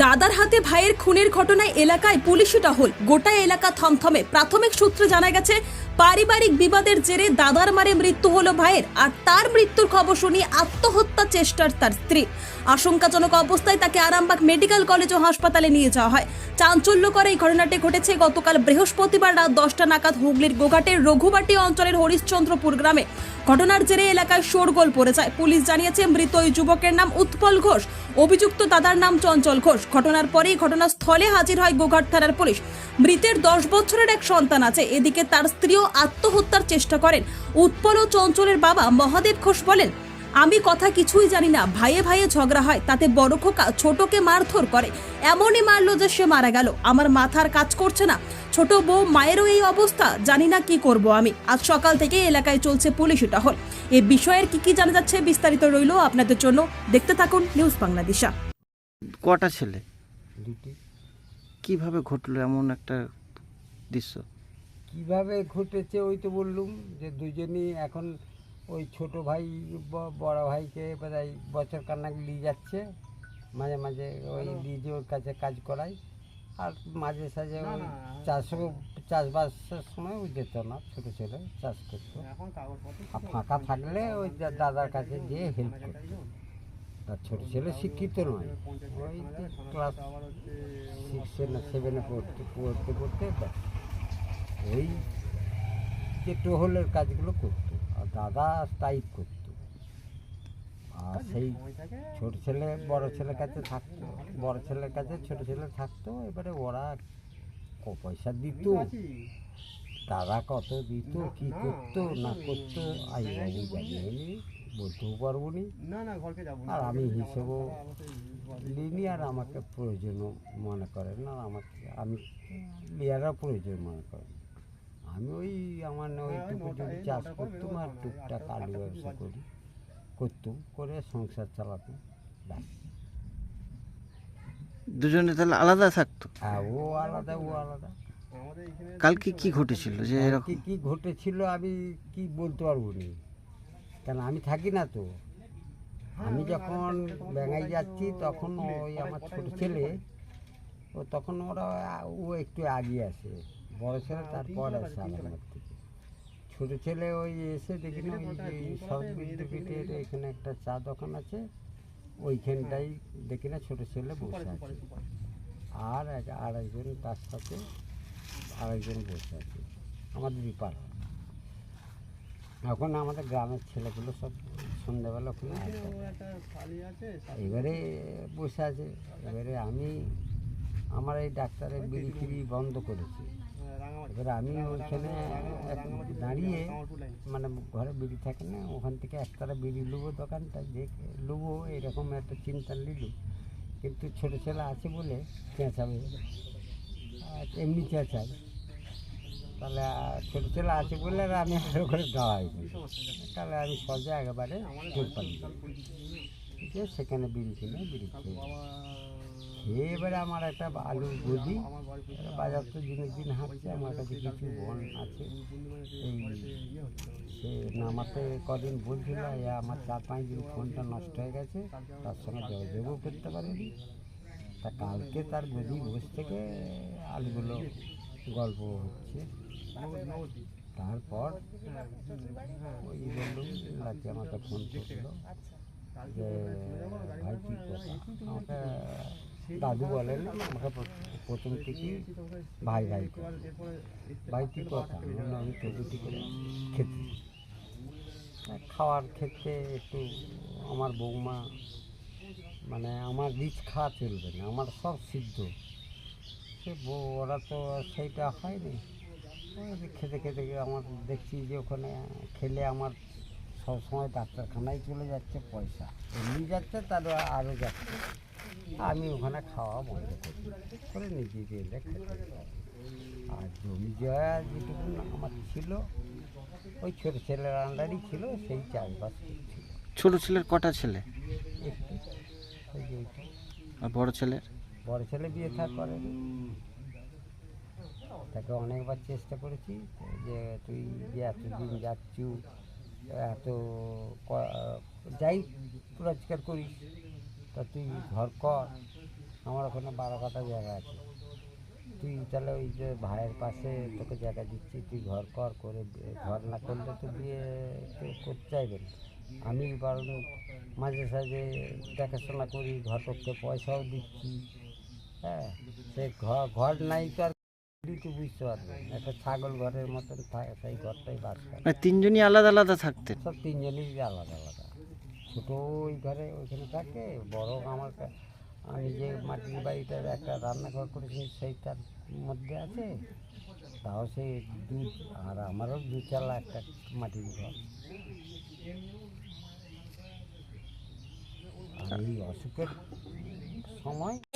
দাদার হাতে ভাইয়ের খুনের ঘটনায় এলাকায় পুলিশি টহল। গোটা এলাকা থমথমে। প্রাথমিক সূত্রে জানা গেছে, পারিবারিক বিবাদের জেরে দাদার মারে মৃত্যু হলো ভাইয়ের আর তার মৃত্যুর খবর শুনিয়ে আত্মহত্যা চেষ্টার তার স্ত্রী। আশঙ্কাজনক অবস্থায় তাকে আরামবাগ মেডিকেল কলেজ ও হাসপাতালে নিয়ে যাওয়া হয়। চাঞ্চল্যকর এই ঘটনাটি ঘটেছে গতকাল বৃহস্পতিবার রাত দশটা নাগাদ হুগলির গোঘাটের রঘুবাটি অঞ্চলের হরিশ্চন্দ্রপুর গ্রামে। ঘটনার জেরে এলাকায় শোরগোল পড়ে যায়। পুলিশ জানিয়েছে, মৃত ওই যুবকের নাম উৎপল ঘোষ। অভিযুক্ত দাদার নাম চঞ্চল ঘোষ। ঘটনার পরেই ঘটনাস্থলে হাজির হয় গোঘাট থানার পুলিশ। মৃতের দশ বছরের এক সন্তান আছে। এদিকে তার স্ত্রীও আত্মহত্যার চেষ্টা করেন। উৎপল ও চঞ্চলের বাবা মহাদেব ঘোষ বলেন, আমি কথা কিছুই জানি না। ভাইয়ে ভাইয়ে ঝগড়া হয়। তাতে বড় খোকা ছোটকে মারধর করে। এমনই মারলো যে সে মারা গেল। আমার মাথার কাজ করছে না। ছোট বউ মায়েরও এই অবস্থা। জানি না কি করব আমি। আজ সকাল থেকে এলাকায় চলছে পুলিশি টহল। এ বিষয়ের কি কি জানা যাচ্ছে বিস্তারিত রইল আপনাদের জন্য। দেখতে থাকুন নিউজ বাংলাদেশা কটা ছেলে? দুটি। কীভাবে ঘটলো এমন একটা দৃশ্য? কীভাবে ঘটেছে ওই তো বললুম যে দুজনই এখন ওই ছোট ভাই বড় ভাইকে বোধহয় বছর কান্নাক নিয়ে যাচ্ছে। মাঝে মাঝে ওই যে ওর কাছে কাজ করাই আর মাঝে সাঝে ওই চাষও চাষবাসের সময় ও যেত না ছোটো ছেলে চাষ করতো। আর ফাঁকা থাকলে ওই দাদার কাছে যেয়ে হেল্প করতো। তার ছোটো ছেলে শিক্ষিত নয়। ওই ক্লাস সিক্সে না সেভেনে পড়তে পড়তে পড়তে ওই যে টোহলের কাজগুলো করতো, আর দাদা টাইপ করতো। আর সেই ছোট ছেলে বড় ছেলের কাছে থাকতো, বড় ছেলের কাছে ছোট ছেলে থাকতো, এবারে ওরা ক পয়সা দিত, দাদা কত দিত, কি করতো, না করতো, আই বাবু জানি। বলতেও পারব নি। আর আমি হিসেবেও লিনি আর আমাকে প্রয়োজনও মনে করেন না আমাকে আমি লিয়ারও প্রয়োজন মনে করেন আমি ওই আমার না ওইটুকু যদি চাষ করতাম আর টুকটাক আলু ব্যবসা করি করতুম করে সংসার চালাতাম ব্যাস। দুজনে তাহলে আলাদা থাকতো? হ্যাঁ ও আলাদা ও আলাদা। কালকে কি ঘটেছিল যে এরকম? কি কি ঘটেছিল আমি কি বলতে পারব না। কেন, আমি থাকি না তো। আমি যখন ব্যাঙাই যাচ্ছি, তখন ওই আমার ছোট ছেলে, ও তখন ওরা, ও একটু আগিয়ে আসে। বড় ছেলে তারপর আসে আমার থেকে। ছোট ছেলে ওই এসে দেখি না, ওই যে শরৎ বিদ্যাপীঠের এখানে একটা চা দোকান আছে, ওইখানটাই দেখি না ছোটো ছেলে বসে আছে। আর আড়াইজন তার সাথে আরেকজন বসে আছে আমাদেরই পাড়া এখন আমাদের গ্রামের ছেলেগুলো সব সন্ধ্যাবেলা ওখানে। এবারে বসে আছে। এবারে আমি আমার এই ডাক্তারের বিড়ি ফিড়ি বন্ধ করেছি। এবারে আমি ওইখানে দাঁড়িয়ে মানে ঘরে বিড়ি থাকে না ওখান থেকে একতারা বিড়ি লুবো দোকানটা দেখে লুবো এরকম একটা চিন্তা নিলু কিন্তু ছোটো ছেলে আছে বলে চেঁচাবে। এমনি চেঁচায়। তাহলে ছোটো ছেলে আছে বলে আমি আর ওখানে দাঁড়াই তাহলে আমি সহজে একেবারে যে সেখানে বিড়ি কিনে বিড়ি খেয়ে। খেয়ে এবারে আমার একটা আলু গদি বাজার তো দিনের দিন হাঁটছে, আমার কাছে কিছু বোন আছে। এই সে নামাতে কদিন বলছিল আমার চার পাঁচ দিন ফোনটা নষ্ট হয়ে গেছে, তার সঙ্গে যোগাযোগও করতে পারিনি। তা কালকে তার গদি বসে থেকে আলুগুলো গল্প হচ্ছে। তারপর ওই বললুম আমাকে ফোন করল যে, ভাই, কী কথা? আমাকে দাদু বলেন, আমাকে প্রথম থেকে ভাই ভাই ভাই, কী কথা? আমি আমি করে খেতে খাওয়ার ক্ষেত্রে একটু আমার বৌমা মানে আমার রিচ খাওয়া চলবে না, আমার সব সিদ্ধ। বউ ওরা তো সেইটা হয়নি। খেতে খেতে আমার দেখছি যে ওখানে খেলে আমার সব সময় ডাক্তারখানায় চলে যাচ্ছে পয়সা। এমনি যাচ্ছে তার আরও যাচ্ছে। আমি ওখানে খাওয়া বন্ধ করি করে নিজে গেলে খেতে আর জমি জয়া যেটুকু আমার ছিল ওই ছোটো ছেলের আন্ডারই ছিল সেই চাষবাস ছোট ছেলের কটা ছেলে? আর বড় ছেলের? বড় ছেলে বিয়ে থা করেনি তাকে অনেকবার চেষ্টা করেছি যে তুই যে এতদিন যাচ্ছু এত যাই রোজগার করিস তা তুই ঘর কর। আমার ওখানে বারো কাটা জায়গা আছে। তুই তাহলে ওই যে ভাইয়ের পাশে তোকে জায়গা দিচ্ছি তুই ঘর কর করে ঘর না করলে তো বিয়ে কেউ করতে চাইবে না। আমি বরং মাঝে সাঝে দেখাশোনা করি ঘর করতে পয়সাও দিচ্ছি। হ্যাঁ সে ঘর ঘর নাই তো আর তুই বুঝতে পারবে একটা ছাগল ঘরের মতন থাকে সেই ঘরটাই বাস করে। মানে তিনজনই আলাদা আলাদা থাকতেন? সব তিনজনই আলাদা আলাদা। ছোটো ওই ঘরে ওইখানে থাকে বড় আমার আমি যে মাটির বাড়িটার একটা রান্নাঘর করেছি সেইটার মধ্যে আছে। তাও সেই দু আর আমারও দু চালা একটা মাটির ঘর। আর এই অসুখের সময়